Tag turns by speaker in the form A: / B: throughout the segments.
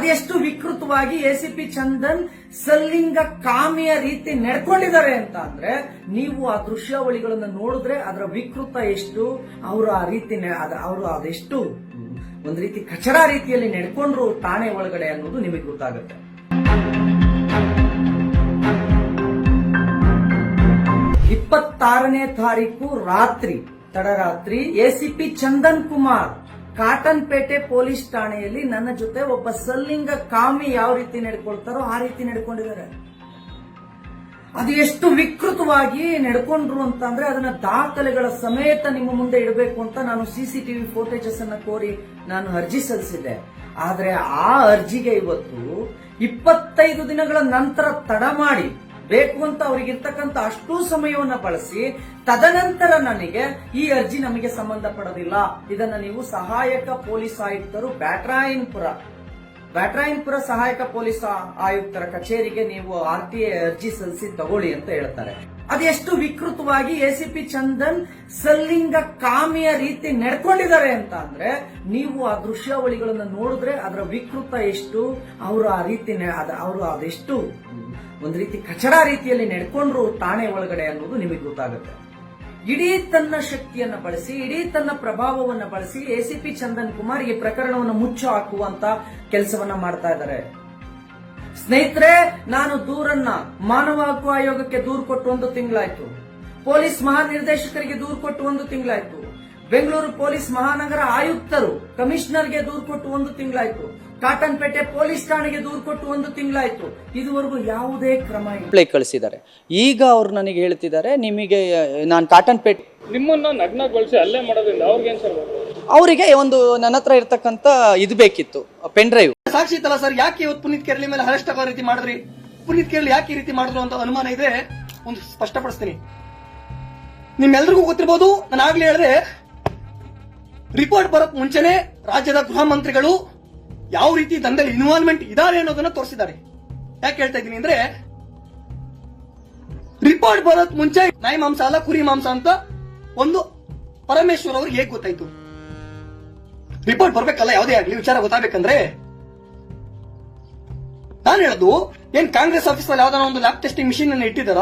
A: ಅದೆಷ್ಟು ವಿಕೃತವಾಗಿ ಎಸಿಪಿ ಚಂದನ್ ಸಲ್ಲಿಂಗ ಕಾಮಿಯ ರೀತಿ ನಡ್ಕೊಂಡಿದ್ದಾರೆ ಅಂತ ಅಂದ್ರೆ ನೀವು ಆ ದೃಶ್ಯಾವಳಿಗಳನ್ನ ನೋಡಿದ್ರೆ ಅದರ ವಿಕೃತ ಎಷ್ಟು, ಅವರು ಆ ರೀತಿ ಅವರು ಅದೆಷ್ಟು ಒಂದ್ ರೀತಿ ಕಚಡ ರೀತಿಯಲ್ಲಿ ನಡ್ಕೊಂಡ್ರು ಠಾಣೆ ಒಳಗಡೆ ಅನ್ನೋದು ನಿಮಗೆ ಗೊತ್ತಾಗುತ್ತೆ. ಇಪ್ಪತ್ತಾರನೇ ತಾರೀಕು ರಾತ್ರಿ, ತಡರಾತ್ರಿ ACP Chandan Kumar Cottonpet police ಠಾಣೆಯಲ್ಲಿ ನನ್ನ ಜೊತೆ ಒಬ್ಬ ಸಲ್ಲಿಂಗ ಕಾಮಿ ಯಾವ ರೀತಿ ನಡ್ಕೊಳ್ತಾರೋ ಆ ರೀತಿ ನಡ್ಕೊಂಡಿದ್ದಾರೆ. ಅದು ಎಷ್ಟು ವಿಕೃತವಾಗಿ ನಡ್ಕೊಂಡ್ರು ಅಂತ ಅಂದ್ರೆ ಅದನ್ನ ದಾಖಲೆಗಳ ಸಮೇತ ನಿಮ್ಮ ಮುಂದೆ ಇಡಬೇಕು ಅಂತ ನಾನು ಸಿಸಿಟಿವಿ ಫೋಟೇಜಸ್ ಅನ್ನ ಕೋರಿ ನಾನು ಅರ್ಜಿ ಸಲ್ಲಿಸಿದ್ದೆ. ಆದ್ರೆ ಆ ಅರ್ಜಿಗೆ ಇವತ್ತು ಇಪ್ಪತ್ತೈದು ದಿನಗಳ ನಂತರ ತಡ ಮಾಡಿ ಬೇಕು ಅಂತ ಅವರಿಗಿರ್ತಕ್ಕಂಥ ಅಷ್ಟು ಸಮಯವನ್ನ ಬಳಸಿ ತದನಂತರ ನನಗೆ ಈ ಅರ್ಜಿ ನಮಗೆ ಸಂಬಂಧಪಡೋದಿಲ್ಲ ಇದನ್ನ ನೀವು ಸಹಾಯಕ ಪೊಲೀಸ್ ಆಯುಕ್ತರು ಬ್ಯಾಟ್ರಾಯನ್ಪುರ ಬ್ಯಾಟ್ರಾಯನ್ಪುರ ಸಹಾಯಕ ಪೊಲೀಸ್ ಆಯುಕ್ತರ ಕಚೇರಿಗೆ ನೀವು ಆರ್ ಟಿ ಅರ್ಜಿ ಸಲ್ಲಿಸಿ ತಗೊಳ್ಳಿ ಅಂತ ಹೇಳ್ತಾರೆ. ಅದೆಷ್ಟು ವಿಕೃತವಾಗಿ ಎ ಸಿ ಪಿ ಚಂದನ್ ಸಲ್ಲಿಂಗ ಕಾಮಿಯ ರೀತಿ ನಡ್ಕೊಂಡಿದ್ದಾರೆ ಅಂತ ಅಂದ್ರೆ ನೀವು ಆ ದೃಶ್ಯಾವಳಿಗಳನ್ನ ನೋಡಿದ್ರೆ ಅದರ ವಿಕೃತ ಎಷ್ಟು, ಅವರು ಆ ರೀತಿ ಅವರು ಅದೆಷ್ಟು ಒಂದು ರೀತಿ ಕಚಡ ರೀತಿಯಲ್ಲಿ ನಡ್ಕೊಂಡ್ರು ತಾಣೆ ಒಳಗಡೆ ಅನ್ನೋದು ನಿಮಗೆ ಗೊತ್ತಾಗುತ್ತೆ. ಇಡೀ ತನ್ನ ಶಕ್ತಿಯನ್ನ ಬಳಸಿ, ಇಡೀ ತನ್ನ ಪ್ರಭಾವವನ್ನ ಬಳಸಿ ಎಸಿಪಿ ಚಂದನ್ ಕುಮಾರ್ ಈ ಪ್ರಕರಣವನ್ನು ಮುಚ್ಚು ಹಾಕುವಂತ ಕೆಲಸವನ್ನ ಮಾಡ್ತಾ ಇದ್ದಾರೆ. ಸ್ನೇಹಿತರೆ, ನಾನು ದೂರನ್ನ ಮಾನವ ಹಕ್ಕು ಆಯೋಗಕ್ಕೆ ದೂರು ಕೊಟ್ಟು ಒಂದು ತಿಂಗಳಾಯ್ತು. ಪೊಲೀಸ್ ಮಹಾನಿರ್ದೇಶಕರಿಗೆ ದೂರು ಕೊಟ್ಟು ಒಂದು ತಿಂಗಳಾಯ್ತು. ಬೆಂಗಳೂರು ಪೊಲೀಸ್ ಮಹಾನಗರ ಆಯುಕ್ತರು ಕಮಿಷನರ್ಗೆ ದೂರು ಕೊಟ್ಟು ಒಂದು ತಿಂಗಳಾಯ್ತು. ಕಾಟನ್ಪೇಟೆ ಪೊಲೀಸ್ ಠಾಣೆಗೆ ದೂರು ಕೊಟ್ಟು ಒಂದು ತಿಂಗಳಾಯ್ತು. ಇದುವರೆಗೂ ಯಾವುದೇ ಕ್ರಮ ಇಲ್ಲ.
B: ಪ್ಲೇ ಕಳಿಸಿದ್ದಾರೆ. ಈಗ ಅವ್ರು ನನಗೆ ಹೇಳ್ತಿದ್ದಾರೆ ನಿಮಗೆ ನಾನು ಕಾಟನ್ ಪೇಟ್
C: ನಿಮ್ಮನ್ನ ನಗ್ನಗೊಳಿಸಿ ಅಲ್ಲೇ ಮಾಡೋದ್ರಿಂದ ಅವ್ರಿಗೆ ಸರ್
B: ಅವರಿಗೆ ಒಂದು ನನ್ನ ಹತ್ರ ಇರ್ತಕ್ಕಂತ ಇದು ಬೇಕಿತ್ತು ಪೆನ್ ಡ್ರೈವ್
D: ಸಾಕ್ಷಿ ಇತ್ತಲ್ಲ ಸರ್ ಯಾಕೆ ಇವತ್ತು ಪುನೀತ್ ಕೇರಳಿ ಮೇಲೆ ಅರೆಸ್ಟ್ ಆಗೋ ರೀತಿ ಮಾಡಿದ್ರಿ? ಪುನೀತ್ ಕೇರಳಿ ಯಾಕೆ ಈ ರೀತಿ ಮಾಡಿದ್ರು ಅಂತ ಅನುಮಾನ ಇದೆ? ಒಂದು ಸ್ಪಷ್ಟಪಡಿಸ್ತೀನಿ. ನಿಮ್ಮೆಲ್ರಿಗೂ ಗೊತ್ತಿರ್ಬೋದು ನಾನು ಆಗ್ಲೇ ಹೇಳಿದ್ರೆ ರಿಪೋರ್ಟ್ ಬರೋಕ್ ಮುಂಚೆನೆ ರಾಜ್ಯದ ಗೃಹ ಮಂತ್ರಿಗಳು ಯಾವ ರೀತಿ ದಂಧೆಯಲ್ಲಿ ಇನ್ವಾಲ್ವ್ಮೆಂಟ್ ಇದಾರೆ ಅನ್ನೋದನ್ನ ತೋರಿಸಿದ್ದಾರೆ. ಯಾಕೆ ಹೇಳ್ತಾ ಇದ್ದೀನಿ ಅಂದ್ರೆ, ರಿಪೋರ್ಟ್ ಬರೋದ್ ಮುಂಚೆ ನಾಯಿ ಮಾಂಸ ಅಲ್ಲ, ಕುರಿ ಮಾಂಸ ಅಂತ ಒಂದು ಪರಮೇಶ್ವರ್ ಅವ್ರಿಗೆ ಹೇಗೆ ಗೊತ್ತಾಯ್ತು? ರಿಪೋರ್ಟ್ ಬರ್ಬೇಕಲ್ಲ, ಯಾವುದೇ ಆಗ್ಲಿ, ವಿಚಾರ ಗೊತ್ತಾಗಬೇಕಂದ್ರೆ, ನಾನು ಹೇಳೋದು, ಏನ್ ಕಾಂಗ್ರೆಸ್ ಆಫೀಸ್ ಅಲ್ಲಿ ಯಾವ್ದಾರ ಒಂದು ಲ್ಯಾಬ್ ಟೆಸ್ಟಿಂಗ್ ಮಿಷಿನ್ ಅನ್ನ ಇಟ್ಟಿದಾರ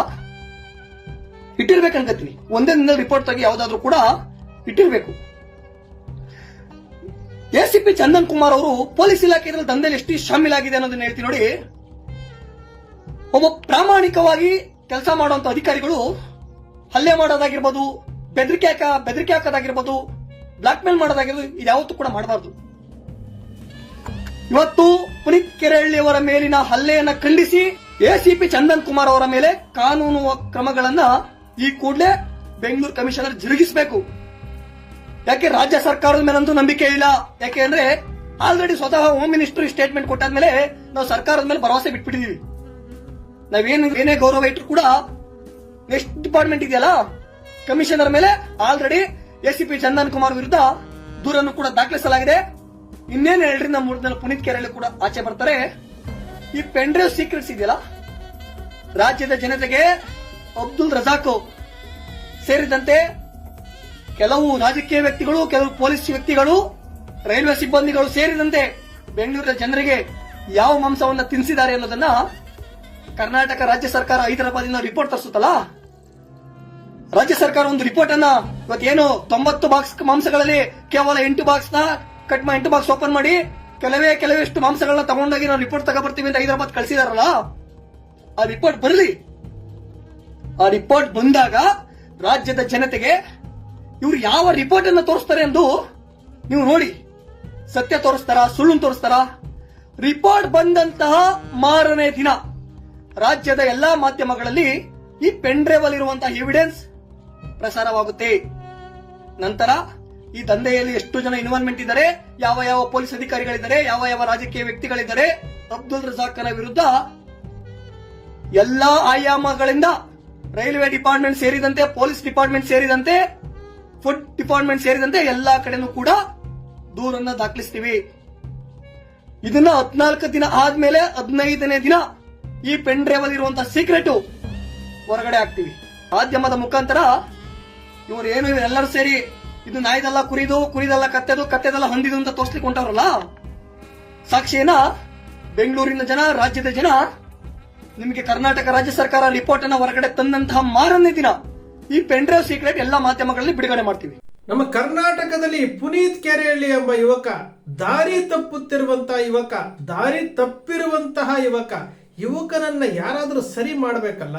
D: ಇಟ್ಟಿರ್ಬೇಕಂತೀನಿ ಒಂದೇ ದಿನ ರಿಪೋರ್ಟ್ ತೆಗಿ, ಯಾವ್ದಾದ್ರು ಕೂಡ ಇಟ್ಟಿರ್ಬೇಕು. ಎಸಿಪಿ ಚಂದನ್ ಕುಮಾರ್ ಅವರು ಪೊಲೀಸ್ ಇಲಾಖೆ ದಂಧೆಯಲ್ಲಿ ಎಷ್ಟು ಶಾಮೀಲಾಗಿದೆ ಅನ್ನೋದನ್ನ ಹೇಳ್ತೀನಿ ನೋಡಿ. ಒಬ್ಬ ಪ್ರಾಮಾಣಿಕವಾಗಿ ಕೆಲಸ ಮಾಡುವಂತ ಅಧಿಕಾರಿಗಳು ಹಲ್ಲೆ ಮಾಡೋದಾಗಿರ್ಬೋದು, ಬೆದರಿಕೆ ಹಾಕ, ಬೆದರಿಕೆ ಹಾಕೋದಾಗಿರ್ಬೋದು, ಬ್ಲಾಕ್ ಮೇಲ್ ಮಾಡೋದಾಗಿರ್ಬೋದು ಇದ್ಯಾವತ್ತೂ ಕೂಡ ಮಾಡಬಾರ್ದು. ಇವತ್ತು ಪುನೀತ್ ಕೆರಳ್ಳಿ ಮೇಲಿನ ಹಲ್ಲೆಯನ್ನ ಖಂಡಿಸಿ ಎಸಿಪಿ ಚಂದನ್ ಕುಮಾರ್ ಅವರ ಮೇಲೆ ಕಾನೂನು ಕ್ರಮಗಳನ್ನ ಈ ಕೂಡಲೇ ಬೆಂಗಳೂರು ಕಮಿಷನರ್ ಜರುಗಿಸಬೇಕು. ಯಾಕೆ ರಾಜ್ಯ ಸರ್ಕಾರದ ಮೇಲಂತೂ ನಂಬಿಕೆ ಇಲ್ಲ? ಯಾಕೆ ಅಂದ್ರೆ ಆಲ್ರೆಡಿ ಸ್ವತಃ ಹೋಮ್ ಮಿನಿಸ್ಟರ್ ಸ್ಟೇಟ್ಮೆಂಟ್ ಕೊಟ್ಟಾದ್ಮೇಲೆ ನಾವು ಸರ್ಕಾರದ ಮೇಲೆ ಭರವಸೆ ಬಿಟ್ಬಿಟ್ಟಿದೀವಿ. ನಾವೇನು ಏನೇ ಗೌರವ ಇಟ್ಟರು ಕೂಡ ನೆಕ್ಸ್ಟ್ ಡಿಪಾರ್ಟ್ಮೆಂಟ್ ಇದೆಯಲ್ಲ ಕಮಿಷನರ್ ಮೇಲೆ ಆಲ್ರೆಡಿ ಎಸಿಪಿ ಚಂದನ್ ಕುಮಾರ್ ವಿರುದ್ಧ ದೂರನ್ನು ಕೂಡ ದಾಖಲಿಸಲಾಗಿದೆ. ಇನ್ನೇನು ಹೇಳ್ರಿ ನಮ್ಮ ದಿನ ಪುನೀತ್ ಕೆರಳಿ ಕೂಡ ಆಚೆ ಬರ್ತಾರೆ. ಈ ಪೆಂಡ್ರೈವ್ ಸೀಕ್ರೆಟ್ಸ್ ಇದೆಯಲ್ಲ, ರಾಜ್ಯದ ಜನತೆಗೆ ಅಬ್ದುಲ್ ರಜಾಕ್ ಸೇರಿದಂತೆ ಕೆಲವು ರಾಜಕೀಯ ವ್ಯಕ್ತಿಗಳು, ಕೆಲವು ಪೊಲೀಸ್ ವ್ಯಕ್ತಿಗಳು, ರೈಲ್ವೆ ಸಿಬ್ಬಂದಿಗಳು ಸೇರಿದಂತೆ ಬೆಂಗಳೂರಿನ ಜನರಿಗೆ ಯಾವ ಮಾಂಸವನ್ನ ತಿನ್ಸಿದ್ದಾರೆ ಅನ್ನೋದನ್ನ ಕರ್ನಾಟಕ ರಾಜ್ಯ ಸರ್ಕಾರ ಹೈದರಾಬಾದಿನ ರಿಪೋರ್ಟ್ ತರಿಸುತ್ತಲ್ಲ? ರಾಜ್ಯ ಸರ್ಕಾರ ಒಂದು ರಿಪೋರ್ಟ್ ಅನ್ನ ಇವತ್ತೇನು ತೊಂಬತ್ತು ಬಾಕ್ಸ್ ಮಾಂಸಗಳಲ್ಲಿ ಕೇವಲ ಎಂಟು ಬಾಕ್ಸ್ನ ಕಟ್ ಮಾಡಿ ಎಂಟು ಬಾಕ್ಸ್ ಓಪನ್ ಮಾಡಿ ಕೆಲವೇ ಕೆಲವೆಷ್ಟು ಮಾಂಸಗಳನ್ನ ತಗೊಂಡೋಗಿ ನಾವು ರಿಪೋರ್ಟ್ ತಗೊಬರ್ತೀವಿ ಅಂತ ಹೈದರಾಬಾದ್ ಕಳಿಸಿದಾರಲ್ಲ? ಆ ರಿಪೋರ್ಟ್ ಬರಲಿ. ಆ ರಿಪೋರ್ಟ್ ಬಂದಾಗ ರಾಜ್ಯದ ಜನತೆಗೆ ಇವ್ರು ಯಾವ ರಿಪೋರ್ಟ್ ಅನ್ನ ತೋರಿಸ್ತಾರೆ ಎಂದು ನೀವು ನೋಡಿ. ಸತ್ಯ ತೋರಿಸ್ತಾರ, ಸುಳ್ಳು ತೋರಿಸ್ತಾರ? ರಿಪೋರ್ಟ್ ಬಂದಂತಹ ಮಾರನೇ ದಿನ ರಾಜ್ಯದ ಎಲ್ಲಾ ಮಾಧ್ಯಮಗಳಲ್ಲಿ ಈ ಪೆನ್ ಡ್ರೈವ್ ಅಲ್ಲಿರುವಂತಹ ಎವಿಡೆನ್ಸ್ ಪ್ರಸಾರವಾಗುತ್ತೆ. ನಂತರ ಈ ದಂಧೆಯಲ್ಲಿ ಎಷ್ಟು ಜನ ಇನ್ವಾಲ್ವ್ಮೆಂಟ್ ಇದ್ದಾರೆ, ಯಾವ ಯಾವ ಪೊಲೀಸ್ ಅಧಿಕಾರಿಗಳಿದ್ದಾರೆ, ಯಾವ ಯಾವ ರಾಜಕೀಯ ವ್ಯಕ್ತಿಗಳಿದ್ದಾರೆ, ಅಬ್ದುಲ್ ರಜಾಕನ ವಿರುದ್ಧ ಎಲ್ಲಾ ಆಯಾಮಗಳಿಂದ ರೈಲ್ವೆ ಡಿಪಾರ್ಟ್ಮೆಂಟ್ ಸೇರಿದಂತೆ, ಪೊಲೀಸ್ ಡಿಪಾರ್ಟ್ಮೆಂಟ್ ಸೇರಿದಂತೆ ಫುಡ್ ಡಿಪಾರ್ಟ್ಮೆಂಟ್ ಸೇರಿದಂತೆ ಎಲ್ಲಾ ಕಡೆನೂ ಕೂಡ ದೂರನ್ನ ದಾಖಲಿಸ್ತೀವಿ. ಇದನ್ನ ಹದಿನಾಲ್ಕು ದಿನ ಆದ್ಮೇಲೆ ಹದಿನೈದನೇ ದಿನ ಈ ಪೆನ್ ಡ್ರೈವ್ ಅಲ್ಲಿ ಇರುವಂತಹ ಸೀಕ್ರೆಟ್ ಹೊರಗಡೆ ಹಾಕ್ತಿವಿ. ಮಾಧ್ಯಮದ ಮುಖಾಂತರ ಇವರು ಏನು ಎಲ್ಲರೂ ಸೇರಿ ಇದು ನಾಯ್ದಲ್ಲ ಕುರಿದು, ಕುರಿದಲ್ಲ ಕತ್ತೆದು, ಕತ್ತೆದಲ್ಲ ಹೊಂದಿದು ಅಂತ ತೋರಿಸ್ಲಿಕ್ಕೆ ಹೊಂಟವ್ರಲ್ಲ? ಸಾಕ್ಷಿಯನ್ನ ಬೆಂಗಳೂರಿನ ಜನ, ರಾಜ್ಯದ ಜನ ನಿಮಗೆ ಕರ್ನಾಟಕ ರಾಜ್ಯ ಸರ್ಕಾರ ರಿಪೋರ್ಟ್ ಅನ್ನ ಹೊರಗಡೆ ತಂದಂತಹ ಮಾರನೇ ದಿನ. ಈ ಪೆಂಡ್ರೈವ್ ಸೀಕ್ರೆಟ್ ಎಲ್ಲಾ ಮಾಧ್ಯಮಗಳಲ್ಲಿ ಬಿಡುಗಡೆ ಮಾಡ್ತೀವಿ.
E: ನಮ್ಮ ಕರ್ನಾಟಕದಲ್ಲಿ ಪುನೀತ್ ಕೆರೆಹಳ್ಳಿ ಎಂಬ ಯುವಕ, ದಾರಿ ತಪ್ಪುತ್ತಿರುವಂತಹ ಯುವಕ, ದಾರಿ ತಪ್ಪಿರುವಂತಹ ಯುವಕ, ಯುವಕನನ್ನ ಯಾರಾದರೂ ಸರಿ ಮಾಡಬೇಕಲ್ಲ?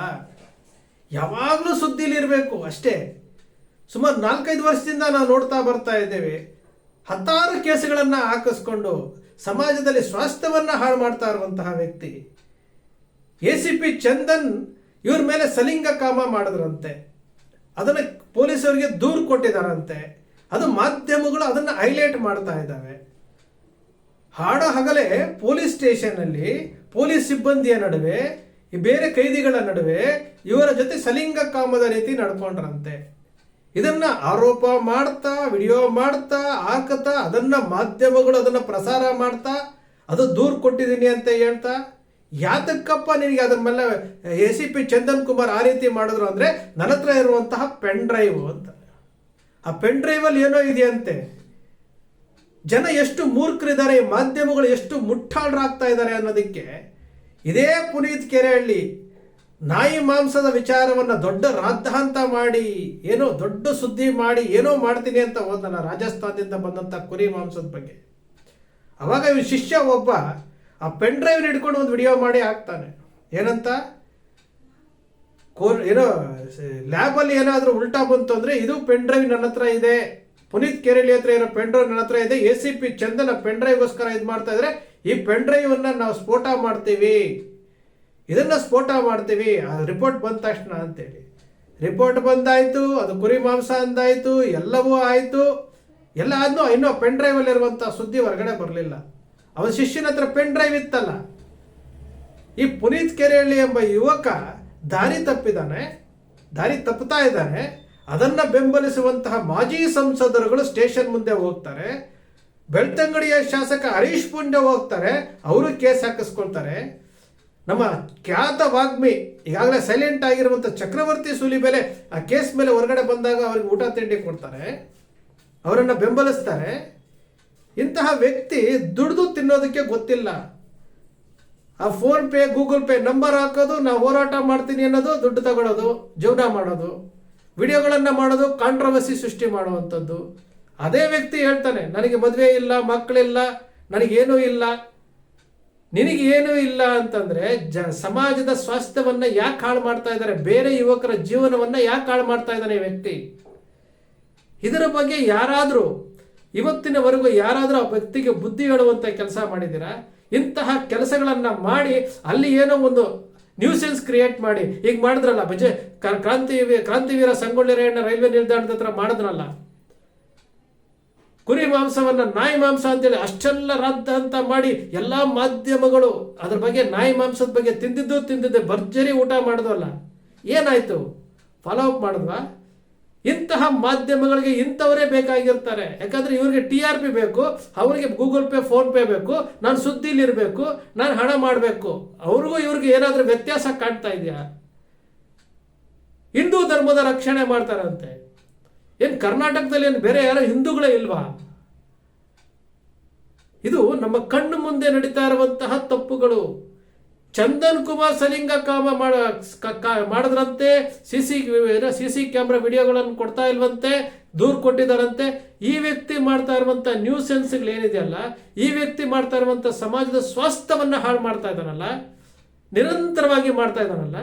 E: ಯಾವಾಗಲೂ ಸುದ್ದಿಲಿರಬೇಕು ಅಷ್ಟೇ. ಸುಮಾರು ನಾಲ್ಕೈದು ವರ್ಷದಿಂದ ನಾವು ನೋಡ್ತಾ ಬರ್ತಾ ಇದ್ದೇವೆ. ಹತ್ತಾರು ಕೇಸುಗಳನ್ನು ಹಾಕಿಸ್ಕೊಂಡು ಸಮಾಜದಲ್ಲಿ ಸ್ವಾಸ್ಥ್ಯವನ್ನ ಹಾಳು ಮಾಡ್ತಾ ಇರುವಂತಹ ವ್ಯಕ್ತಿ. ಎ ಸಿ ಪಿ ಚಂದನ್ ಇವ್ರ ಮೇಲೆ ಸಲಿಂಗ ಕಾಮ ಮಾಡಿದ್ರಂತೆ. ಅದನ್ನ ಪೊಲೀಸರಿಗೆ ದೂರು ಕೊಟ್ಟಿದ್ದಾರಂತೆ. ಅದು ಮಾಧ್ಯಮಗಳು ಅದನ್ನ ಹೈಲೈಟ್ ಮಾಡ್ತಾ ಇದ್ದಾವೆ. ಹಾಡ ಹಗಲೇ ಪೊಲೀಸ್ ಸ್ಟೇಷನ್ ಅಲ್ಲಿ ಪೊಲೀಸ್ ಸಿಬ್ಬಂದಿಯ ನಡುವೆ, ಈ ಬೇರೆ ಕೈದಿಗಳ ನಡುವೆ ಇವರ ಜೊತೆ ಸಲಿಂಗ ಕಾಮದ ರೀತಿ ನಡ್ಕೊಂಡ್ರಂತೆ. ಇದನ್ನ ಆರೋಪ ಮಾಡ್ತಾ, ವಿಡಿಯೋ ಮಾಡ್ತಾ ಹಾಕತಾ ಅದನ್ನ ಮಾಧ್ಯಮಗಳು ಅದನ್ನ ಪ್ರಸಾರ ಮಾಡ್ತಾ, ಅದು ದೂರು ಕೊಟ್ಟಿದ್ದೀನಿ ಅಂತ ಹೇಳ್ತಾ ಯಾತಕ್ಕಪ್ಪ ನಿನಗೆ ಅದ್ರ ಮೇಲೆ A C P Chandan Kumar ಆ ರೀತಿ ಮಾಡಿದ್ರು ಅಂದ್ರೆ ನನ್ನ ಹತ್ರ ಇರುವಂತಹ ಪೆನ್ ಡ್ರೈವ್ ಅಂತ. ಆ ಪೆನ್ ಡ್ರೈವಲ್ಲಿ ಏನೋ ಇದೆಯಂತೆ. ಜನ ಎಷ್ಟು ಮೂರ್ಖರಿದ್ದಾರೆ, ಮಾಧ್ಯಮಗಳು ಎಷ್ಟು ಮುಟ್ಟಾಳರಾಗ್ತಾ ಇದ್ದಾರೆ ಅನ್ನೋದಕ್ಕೆ ಇದೇ ಪುನೀತ್ ಕೆರೆಹಳ್ಳಿ ನಾಯಿ ಮಾಂಸದ ವಿಚಾರವನ್ನ ದೊಡ್ಡ ರಾದ್ಧಾಂತ ಮಾಡಿ, ಏನೋ ದೊಡ್ಡ ಸುದ್ದಿ ಮಾಡಿ, ಏನೋ ಮಾಡ್ತೀನಿ ಅಂತ ಹೋದಲ್ಲ ರಾಜಸ್ಥಾನದಿಂದ ಬಂದಂತ ಕುರಿ ಮಾಂಸದ ಬಗ್ಗೆ. ಅವಾಗ ಇವ್ ಶಿಷ್ಯ ಒಬ್ಬ ಆ ಪೆನ್ ಡ್ರೈವ್ ಹಿಡ್ಕೊಂಡು ಒಂದು ವಿಡಿಯೋ ಮಾಡಿ ಹಾಕ್ತಾನೆ. ಏನಂತ? ಕೋರ್ ಏನೋ ಲ್ಯಾಬಲ್ಲಿ ಏನಾದರೂ ಉಲ್ಟಾ ಬಂತು ಅಂದರೆ ಇದು ಪೆನ್ ಡ್ರೈವ್ ನನ್ನ ಹತ್ರ ಇದೆ. ಪುನೀತ್ ಕೆರೆಳಿ ಹತ್ರ ಇರೋ ಪೆನ್ ಡ್ರೈವ್ ನನ್ನ ಹತ್ರ ಇದೆ. A C P Chandana pen ಡ್ರೈವ್ಗೋಸ್ಕರ ಇದು ಮಾಡ್ತಾ ಇದ್ರೆ ಈ ಪೆನ್ ಡ್ರೈವ್ ಅನ್ನ ನಾವು ಸ್ಫೋಟ ಮಾಡ್ತೀವಿ. ಇದನ್ನ ಸ್ಫೋಟ ಮಾಡ್ತೀವಿ. ಆ ರಿಪೋರ್ಟ್ ಬಂದ ತಕ್ಷಣ ಅಂತೇಳಿ. ರಿಪೋರ್ಟ್ ಬಂದಾಯಿತು, ಅದು ಕುರಿ ಮಾಂಸ ಅಂದಾಯಿತು, ಎಲ್ಲವೂ ಆಯಿತು. ಎಲ್ಲ ಆದ್ನು ಇನ್ನೂ ಪೆನ್ ಡ್ರೈವ್ ಅಲ್ಲಿ ಇರುವಂತ ಸುದ್ದಿ ಹೊರಗಡೆ ಬರಲಿಲ್ಲ. ಅವನ ಶಿಷ್ಯನ ಹತ್ರ ಪೆನ್ ಡ್ರೈವ್ ಇತ್ತಲ್ಲ. ಈ ಪುನೀತ್ ಕೆರೆಹಳ್ಳಿ ಎಂಬ ಯುವಕ ದಾರಿ ತಪ್ಪಿದ್ದಾನೆ ದಾರಿ ತಪ್ಪುತ್ತಾ ಇದ್ದಾನೆ. ಅದನ್ನ ಬೆಂಬಲಿಸುವಂತಹ ಮಾಜಿ ಸಂಸದರುಗಳು ಸ್ಟೇಷನ್ ಮುಂದೆ ಹೋಗ್ತಾರೆ. ಬೆಳ್ತಂಗಡಿಯ ಶಾಸಕ ಹರೀಶ್ ಪುಂಡ್ಯ ಹೋಗ್ತಾರೆ, ಅವರು ಕೇಸ್ ಹಾಕಿಸ್ಕೊಳ್ತಾರೆ. ನಮ್ಮ ಖ್ಯಾತ ವಾಗ್ಮಿ ಈಗಾಗಲೇ ಸೈಲೆಂಟ್ ಆಗಿರುವಂಥ ಚಕ್ರವರ್ತಿ ಸೂಲಿಬೆಲೆ ಆ ಕೇಸ್ ಮೇಲೆ ಹೊರಗಡೆ ಬಂದಾಗ ಅವ್ರಿಗೆ ಊಟ ತಿಂಡಿ ಕೊಡ್ತಾರೆ. ಅವರನ್ನು ಬೆಂಬಲಿಸ್ತಾರೆ. ಇಂತಹ ವ್ಯಕ್ತಿ ದುಡಿದು ತಿನ್ನೋದಕ್ಕೆ ಗೊತ್ತಿಲ್ಲ. ಆ PhonePe, Google Pay number ಹಾಕೋದು, ನಾ ಹೋರಾಟ ಮಾಡ್ತೀನಿ ಅನ್ನೋದು, ದುಡ್ಡು ತಗೊಳ್ಳೋದು ಜೀವನ ಮಾಡೋದು, ವಿಡಿಯೋಗಳನ್ನು ಮಾಡೋದು ಕಾಂಟ್ರವರ್ಸಿ ಸೃಷ್ಟಿ ಮಾಡುವಂಥದ್ದು. ಅದೇ ವ್ಯಕ್ತಿ ಹೇಳ್ತಾನೆ, ನನಗೆ ಮದುವೆ ಇಲ್ಲ, ಮಕ್ಕಳಿಲ್ಲ, ನನಗೇನೂ ಇಲ್ಲ ನಿನಗೆ ಏನೂ ಇಲ್ಲ ಅಂತಂದ್ರೆ, ಜ, ಸಮಾಜದ ಸ್ವಾಸ್ಥ್ಯವನ್ನ ಯಾಕೆ ಹಾಳು ಮಾಡ್ತಾ ಇದ್ದಾರೆ? ಬೇರೆ ಯುವಕರ ಜೀವನವನ್ನ ಯಾಕೆ ಹಾಳು ಮಾಡ್ತಾ ಇದ್ದಾನೆ ವ್ಯಕ್ತಿ? ಇದರ ಬಗ್ಗೆ ಯಾರಾದರೂ ಇವತ್ತಿನವರೆಗೂ ಯಾರಾದರೂ ಆ ವ್ಯಕ್ತಿಗೆ ಬುದ್ಧಿ ಹೇಳುವಂಥ ಕೆಲಸ ಮಾಡಿದ್ದೀರಾ? ಇಂತಹ ಕೆಲಸಗಳನ್ನು ಮಾಡಿ ಅಲ್ಲಿ ಏನೋ ಒಂದು ನ್ಯೂಸೆನ್ಸ್ ಕ್ರಿಯೇಟ್ ಮಾಡಿ. ಈಗ ಮಾಡಿದ್ರಲ್ಲ ಬಜೆ ಕ್ರಾಂತಿವೀರ ಸಂಗೊಳ್ಳಿ ರಾಯಣ್ಣ ರೈಲ್ವೆ ನಿಲ್ದಾಣದ ಹತ್ರ ಮಾಡಿದ್ರಲ್ಲ? ಕುರಿ ಮಾಂಸವನ್ನ ನಾಯಿ ಮಾಂಸ ಅಂತೇಳಿ ಅಷ್ಟೆಲ್ಲ ರದ್ದ ಅಂತ ಮಾಡಿ ಎಲ್ಲಾ ಮಾಧ್ಯಮಗಳು ಅದ್ರ ಬಗ್ಗೆ, ನಾಯಿ ಮಾಂಸದ ಬಗ್ಗೆ ತಿಂದಿದ್ದು ತಿಂದಿದ್ದೆ, ಭರ್ಜರಿ ಊಟ ಮಾಡಿದ್ವಲ್ಲ? ಏನಾಯಿತು? ಫಾಲೋ ಅಪ್ ಮಾಡಿದ್ವಾ? ಇಂತಹ ಮಾಧ್ಯಮಗಳಿಗೆ ಇಂಥವರೇ ಬೇಕಾಗಿರ್ತಾರೆ. ಯಾಕಂದ್ರೆ ಇವರಿಗೆ ಟಿ ಆರ್ ಪಿ ಬೇಕು, ಅವರಿಗೆ ಗೂಗಲ್ ಪೇ ಫೋನ್ ಪೇ ಬೇಕು, ನಾನು ಸುದ್ದಿಲಿರ್ಬೇಕು ನಾನು ಹಣ ಮಾಡಬೇಕು. ಅವ್ರಿಗೂ ಇವ್ರಿಗೆ ಏನಾದ್ರೂ ವ್ಯತ್ಯಾಸ ಕಾಣ್ತಾ ಇದೆಯಾ? ಹಿಂದೂ ಧರ್ಮದ ರಕ್ಷಣೆ ಮಾಡ್ತಾರಂತೆ. ಏನು ಕರ್ನಾಟಕದಲ್ಲಿ ಏನು ಬೇರೆ ಯಾರೋ ಹಿಂದೂಗಳೇ ಇಲ್ವಾ? ಇದು ನಮ್ಮ ಕಣ್ಣು ಮುಂದೆ ನಡೀತಾ ಇರುವಂತಹ ತಪ್ಪುಗಳು. ಚಂದನ್ ಕುಮಾರ್ ಸಲಿಂಗ ಕಾಮ ಮಾಡಿದ್ರಂತೆ C C C C camera ವಿಡಿಯೋಗಳನ್ನು ಕೊಡ್ತಾ ಇಲ್ವಂತೆ, ದೂರು ಕೊಟ್ಟಿದ್ದಾರಂತೆ. ಈ ವ್ಯಕ್ತಿ ಮಾಡ್ತಾ ಇರುವಂಥ ನ್ಯೂಸೆನ್ಸ್ಗಳು ಏನಿದೆಯಲ್ಲ ಈ ವ್ಯಕ್ತಿ ಮಾಡ್ತಾ ಇರುವಂಥ ಸಮಾಜದ ಸ್ವಾಸ್ಥ್ಯವನ್ನು ಹಾಳು ಮಾಡ್ತಾ ಇದ್ದಾನಲ್ಲ, ನಿರಂತರವಾಗಿ ಮಾಡ್ತಾ ಇದ್ದಾನಲ್ಲ,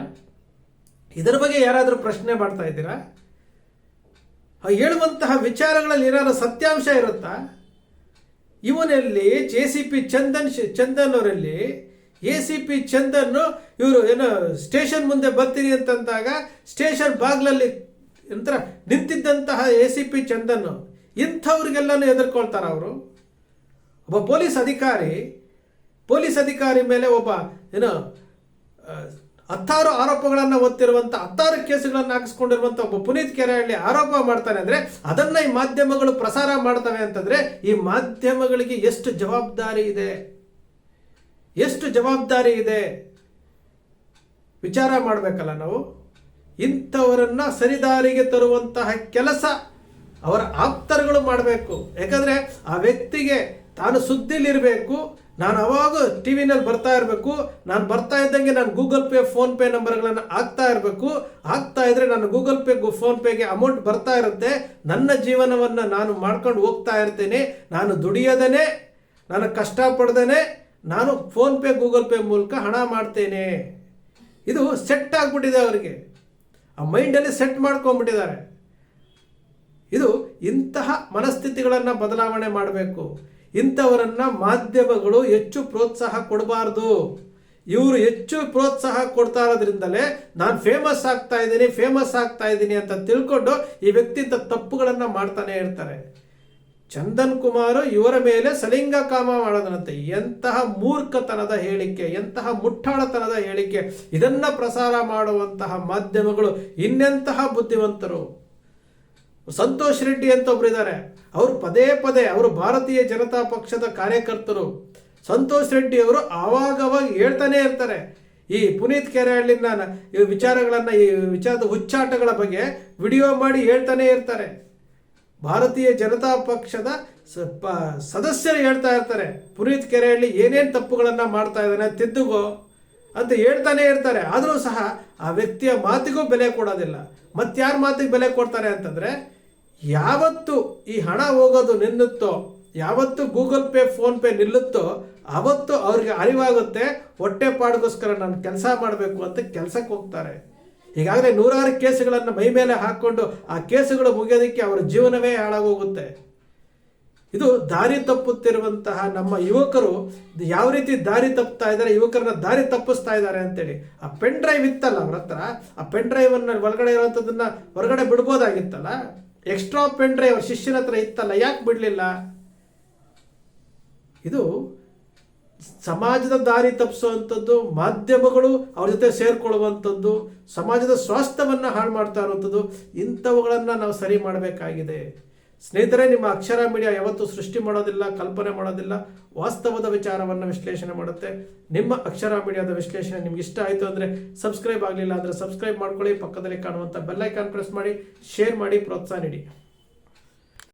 E: ಇದರ ಬಗ್ಗೆ ಯಾರಾದರೂ ಪ್ರಶ್ನೆ ಮಾಡ್ತಾ ಇದ್ದೀರಾ? ಹೇಳುವಂತಹ ವಿಚಾರಗಳಲ್ಲಿ ಏನಾದರೂ ಸತ್ಯಾಂಶ ಇರುತ್ತಾ? ಇವನಲ್ಲಿ J C P Chandan Chandan ಅವರಲ್ಲಿ ಎ ಸಿ ಪಿ ಚಂದನ್ನು ಇವರು ಏನು ಸ್ಟೇಷನ್ ಮುಂದೆ ಬರ್ತೀರಿ ಅಂತಂದಾಗ ಸ್ಟೇಷನ್ ಬಾಗ್ಲಲ್ಲಿ ನಂತರ ನಿಂತಿದ್ದಂತಹ ಎ ಸಿ ಪಿ ಚಂದನ್ನು ಇಂಥವ್ರಿಗೆಲ್ಲನೂ ಎದುರ್ಕೊಳ್ತಾರ ಅವರು. ಒಬ್ಬ ಪೊಲೀಸ್ ಅಧಿಕಾರಿ ಪೊಲೀಸ್ ಅಧಿಕಾರಿ ಮೇಲೆ ಒಬ್ಬ ಏನು ಹತ್ತಾರು ಆರೋಪಗಳನ್ನು ಒತ್ತಿರುವಂಥ ಹತ್ತಾರು ಕೇಸುಗಳನ್ನು ಹಾಕಿಸ್ಕೊಂಡಿರುವಂಥ ಒಬ್ಬ ಪುನೀತ್ ಕೆರೆಹಳ್ಳಿ ಆರೋಪ ಮಾಡ್ತಾನೆ ಅಂದ್ರೆ ಅದನ್ನ ಈ ಮಾಧ್ಯಮಗಳು ಪ್ರಸಾರ ಮಾಡ್ತವೆ ಅಂತಂದ್ರೆ ಈ ಮಾಧ್ಯಮಗಳಿಗೆ ಎಷ್ಟು ಜವಾಬ್ದಾರಿ ಇದೆ? ಎಷ್ಟು ಜವಾಬ್ದಾರಿ ಇದೆ? ವಿಚಾರ ಮಾಡಬೇಕಲ್ಲ ನಾವು. ಇಂಥವರನ್ನ ಸರಿದಾರಿಗೆ ತರುವಂತಹ ಕೆಲಸ ಅವರ ಆಪ್ತರುಗಳು ಮಾಡಬೇಕು. ಯಾಕಂದ್ರೆ ಆ ವ್ಯಕ್ತಿಗೆ ತಾನು ಸುದ್ದಿಲಿರಬೇಕು, ನಾನು ಅವಾಗ ಟಿ ವಿನಲ್ಲಿ ಬರ್ತಾ ಇರಬೇಕು, ನಾನು ಬರ್ತಾ ಇದ್ದಂಗೆ ನಾನು ಗೂಗಲ್ ಪೇ, ಫೋನ್ ಪೇ ನಂಬರ್ಗಳನ್ನು ಹಾಕ್ತಾ ಇರಬೇಕು, ಹಾಕ್ತಾ ಇದ್ರೆ ನಾನು ಗೂಗಲ್ ಪೇ ಫೋನ್ ಪೇಗೆ ಅಮೌಂಟ್ ಬರ್ತಾ ಇರುತ್ತೆ, ನನ್ನ ಜೀವನವನ್ನು ನಾನು ಮಾಡ್ಕೊಂಡು ಹೋಗ್ತಾ ಇರ್ತೇನೆ, ನಾನು ದುಡಿಯೋದೇನೆ, ನಾನು ಕಷ್ಟಪಡ್ದೇನೆ ನಾನು ಫೋನ್ ಪೇ ಗೂಗಲ್ ಪೇ ಮೂಲಕ ಹಣ ಮಾಡ್ತೇನೆ. ಇದು ಸೆಟ್ ಆಗಿಬಿಟ್ಟಿದೆ ಅವರಿಗೆ. ಆ ಮೈಂಡಲ್ಲಿ ಸೆಟ್ ಮಾಡ್ಕೊಂಬಿಟ್ಟಿದ್ದಾರೆ ಇದು ಇಂತಹ ಮನಸ್ಥಿತಿಗಳನ್ನು ಬದಲಾವಣೆ ಮಾಡಬೇಕು. ಇಂಥವರನ್ನು ಮಾಧ್ಯಮಗಳು ಹೆಚ್ಚು ಪ್ರೋತ್ಸಾಹ ಕೊಡಬಾರ್ದು. ಇವರು ಹೆಚ್ಚು ಪ್ರೋತ್ಸಾಹ ಕೊಡ್ತಾ ಇರೋದ್ರಿಂದಲೇ ನಾನು ಫೇಮಸ್ ಆಗ್ತಾ ಇದ್ದೀನಿ ಫೇಮಸ್ ಆಗ್ತಾ ಇದ್ದೀನಿ ಅಂತ ತಿಳ್ಕೊಂಡು ಈ ವ್ಯಕ್ತಿ ತಪ್ಪುಗಳನ್ನು ಮಾಡ್ತಾನೆ ಇರ್ತಾರೆ. ಚಂದನ್ ಕುಮಾರ್ ಇವರ ಮೇಲೆ ಸಲಿಂಗ ಕಾಮ ಮಾಡೋದನಂತೆ. ಎಂತಹ ಮೂರ್ಖತನದ ಹೇಳಿಕೆ, ಎಂತಹ ಮುಟ್ಟಾಳತನದ ಹೇಳಿಕೆ. ಇದನ್ನ ಪ್ರಸಾರ ಮಾಡುವಂತಹ ಮಾಧ್ಯಮಗಳು ಇನ್ನೆಂತಹ ಬುದ್ಧಿವಂತರು? ಸಂತೋಷ್ ರೆಡ್ಡಿ ಅಂತ ಒಬ್ರು ಇದ್ದಾರೆ ಅವರು ಪದೇ ಪದೇ ಅವರು ಭಾರತೀಯ ಜನತಾ ಪಕ್ಷದ ಕಾರ್ಯಕರ್ತರು. ಸಂತೋಷ್ ರೆಡ್ಡಿ ಅವರು ಆವಾಗವಾಗ ಹೇಳ್ತಾನೆ ಇರ್ತಾರೆ. ಈ ಪುನೀತ್ ಕೆರೆಹಳ್ಳಿನ ವಿಚಾರಗಳನ್ನ, ಈ ವಿಚಾರದ ಹುಚ್ಚಾಟಗಳ ಬಗ್ಗೆ ವಿಡಿಯೋ ಮಾಡಿ ಹೇಳ್ತಾನೆ ಇರ್ತಾರೆ. ಭಾರತೀಯ ಜನತಾ ಪಕ್ಷದ ಸದಸ್ಯರು ಹೇಳ್ತಾ ಇರ್ತಾರೆ, ಪುನೀತ್ ಕೆರೆಹಳ್ಳಿ ಏನೇನು ತಪ್ಪುಗಳನ್ನು ಮಾಡ್ತಾ ಇದ್ದಾನೆ ತಿದ್ದುಗೋ ಅಂತ ಹೇಳ್ತಾನೆ ಇರ್ತಾರೆ. ಆದರೂ ಸಹ ಆ ವ್ಯಕ್ತಿಯ ಮಾತಿಗೂ ಬೆಲೆ ಕೊಡೋದಿಲ್ಲ. ಮತ್ತಾರ ಮಾತಿಗೆ ಬೆಲೆ ಕೊಡ್ತಾರೆ ಅಂತಂದರೆ, ಯಾವತ್ತು ಈ ಹಣ ಹೋಗೋದು ನಿಲ್ಲುತ್ತೋ, ಯಾವತ್ತು ಗೂಗಲ್ ಪೇ, ಫೋನ್ ಪೇ ನಿಲ್ಲುತ್ತೋ, ಅವತ್ತು ಅವ್ರಿಗೆ ಅರಿವಾಗುತ್ತೆ, ಹೊಟ್ಟೆ ಪಾಡಿಗೋಸ್ಕರ ನಾನು ಕೆಲಸ ಮಾಡಬೇಕು ಅಂತ ಕೆಲಸಕ್ಕೆ ಹೋಗ್ತಾರೆ. ಈಗಾಗಲೇ ನೂರಾರು ಕೇಸುಗಳನ್ನು ಮೈ ಮೇಲೆ ಹಾಕ್ಕೊಂಡು ಆ ಕೇಸುಗಳು ಮುಗಿಯೋದಕ್ಕೆ ಅವರ ಜೀವನವೇ ಹಾಳಾಗೋಗುತ್ತೆ. ಇದು ದಾರಿ ತಪ್ಪುತ್ತಿರುವಂತಹ ನಮ್ಮ ಯುವಕರು ಯಾವ ರೀತಿ ದಾರಿ ತಪ್ಪುತ್ತಾ ಇದ್ದಾರೆ, ಯುವಕರನ್ನ ದಾರಿ ತಪ್ಪಿಸ್ತಾ ಇದ್ದಾರೆ ಅಂತೇಳಿ ಆ ಪೆನ್ ಡ್ರೈವ್ ಇತ್ತಲ್ಲ ಅವ್ರ ಹತ್ರ? ಆ ಪೆನ್ ಡ್ರೈವ್ ಅನ್ನ ಒಳಗಡೆ ಇರುವಂತದನ್ನ ಹೊರಗಡೆ ಬಿಡ್ಬೋದಾಗಿತ್ತಲ್ಲ? ಎಕ್ಸ್ಟ್ರಾ ಪೆನ್ ಡ್ರೈವ್ ಶಿಷ್ಯನ ಹತ್ರ ಇತ್ತಲ್ಲ, ಯಾಕೆ ಬಿಡಲಿಲ್ಲ? ಇದು ಸಮಾಜದ ದಾರಿ ತಪ್ಪಿಸುವಂಥದ್ದು, ಮಾಧ್ಯಮಗಳು ಅವ್ರ ಜೊತೆ ಸೇರ್ಕೊಳ್ಳುವಂಥದ್ದು, ಸಮಾಜದ ಸ್ವಾಸ್ಥ್ಯವನ್ನು ಹಾಳು ಮಾಡ್ತಾ ಇರುವಂಥದ್ದು, ಇಂಥವುಗಳನ್ನು ನಾವು ಸರಿ ಮಾಡಬೇಕಾಗಿದೆ. ಸ್ನೇಹಿತರೆ, ನಿಮ್ಮ ಅಕ್ಷರ ಮೀಡಿಯಾ ಯಾವತ್ತೂ ಸೃಷ್ಟಿ ಮಾಡೋದಿಲ್ಲ, ಕಲ್ಪನೆ ಮಾಡೋದಿಲ್ಲ, ವಾಸ್ತವದ ವಿಚಾರವನ್ನು ವಿಶ್ಲೇಷಣೆ ಮಾಡುತ್ತೆ. ನಿಮ್ಮ ಅಕ್ಷರ ಮೀಡಿಯಾದ ವಿಶ್ಲೇಷಣೆ ನಿಮ್ಗೆ ಇಷ್ಟ ಆಯಿತು ಅಂದರೆ ಸಬ್ಸ್ಕ್ರೈಬ್ ಆಗಲಿಲ್ಲ ಅಂದರೆ ಸಬ್ಸ್ಕ್ರೈಬ್ ಮಾಡ್ಕೊಳ್ಳಿ, ಪಕ್ಕದಲ್ಲಿ ಕಾಣುವಂಥ ಬೆಲ್ಲೈಕಾನ್ ಪ್ರೆಸ್ ಮಾಡಿ, ಶೇರ್ ಮಾಡಿ, ಪ್ರೋತ್ಸಾಹ ನೀಡಿ.